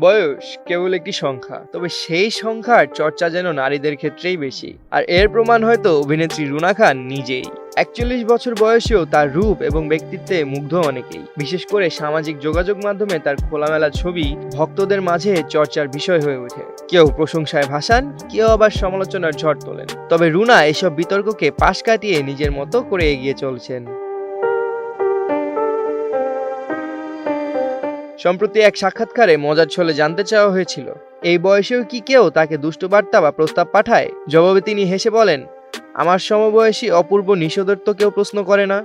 বয়স কেবল একটি সংখ্যা, তবে সেই সংখ্যার চর্চা যেন নারীদের ক্ষেত্রেই বেশি। আর এর প্রমাণ হয়তো অভিনেত্রী রুনা খান নিজেই। একচল্লিশ বছর বয়সেও তার রূপ এবং ব্যক্তিত্বে মুগ্ধ অনেকেই। বিশেষ করে সামাজিক যোগাযোগ মাধ্যমে তার খোলামেলা ছবি ভক্তদের মাঝে চর্চার বিষয় হয়ে ওঠে। কেউ প্রশংসায় ভাসান, কেউ আবার সমালোচনার ঝড় তোলেন। তবে রুনা এসব বিতর্ককে পাশ কাটিয়ে নিজের মতো করে এগিয়ে চলছেন। সম্প্রতি এক সাক্ষাৎকারে মজার ছলে জানতে চাওয়া হয়েছিল এই বয়সেও কি কেউ তাকে দুষ্টু বার্তা বা প্রস্তাব পাঠায়? জবাবে তিনি হেসে বলেন আমার সমবয়সী অপূর্ব নিষোধের তো কেউ প্রশ্ন করে না।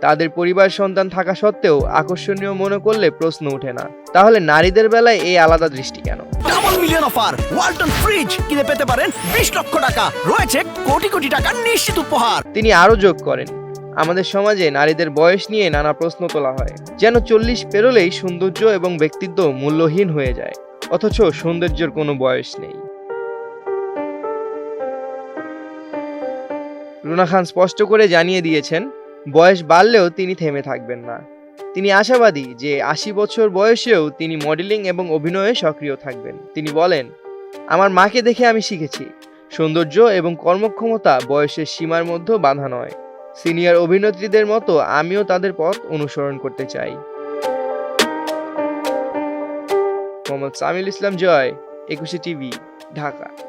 তাদের পরিবার সন্তান থাকা সত্ত্বেও আকর্ষণীয় মনে করলে প্রশ্ন ওঠে না। তাহলে নারীদের বেলায় এই আলাদা দৃষ্টি কেন? Double million offer Walton fridge কিনে পেতে পারেন বিশ লক্ষ টাকা। রয়েছে কোটি কোটি টাকার নিশ্চিত উপহার। তিনি আরও যোগ করেন আমাদের সমাজে নারীদের বয়স নিয়ে নানা প্রশ্ন তোলা হয়। যেন চল্লিশ পেরোলেই সৌন্দর্য এবং ব্যক্তিত্ব মূল্যহীন হয়ে যায়, অথচ সৌন্দর্যের কোনো বয়স নেই। রুনা খান স্পষ্ট করে জানিয়ে দিয়েছেন, বয়স বাড়লেও তিনি থেমে থাকবেন না। তিনি আশাবাদী যে আশি বছর বয়সেও তিনি মডেলিং এবং অভিনয়ে সক্রিয় থাকবেন। তিনি বলেন, আমার মাকে দেখে আমি শিখেছি। সৌন্দর্য এবং কর্মক্ষমতা বয়সের সীমার মধ্যে বাধা নয়। সিনিয়র অভিনেত্রীদের মতো আমিও তাদের পথ অনুসরণ করতে চাই। মোহাম্মদ সামিল ইসলাম, জয়, একুশে টিভি, ঢাকা।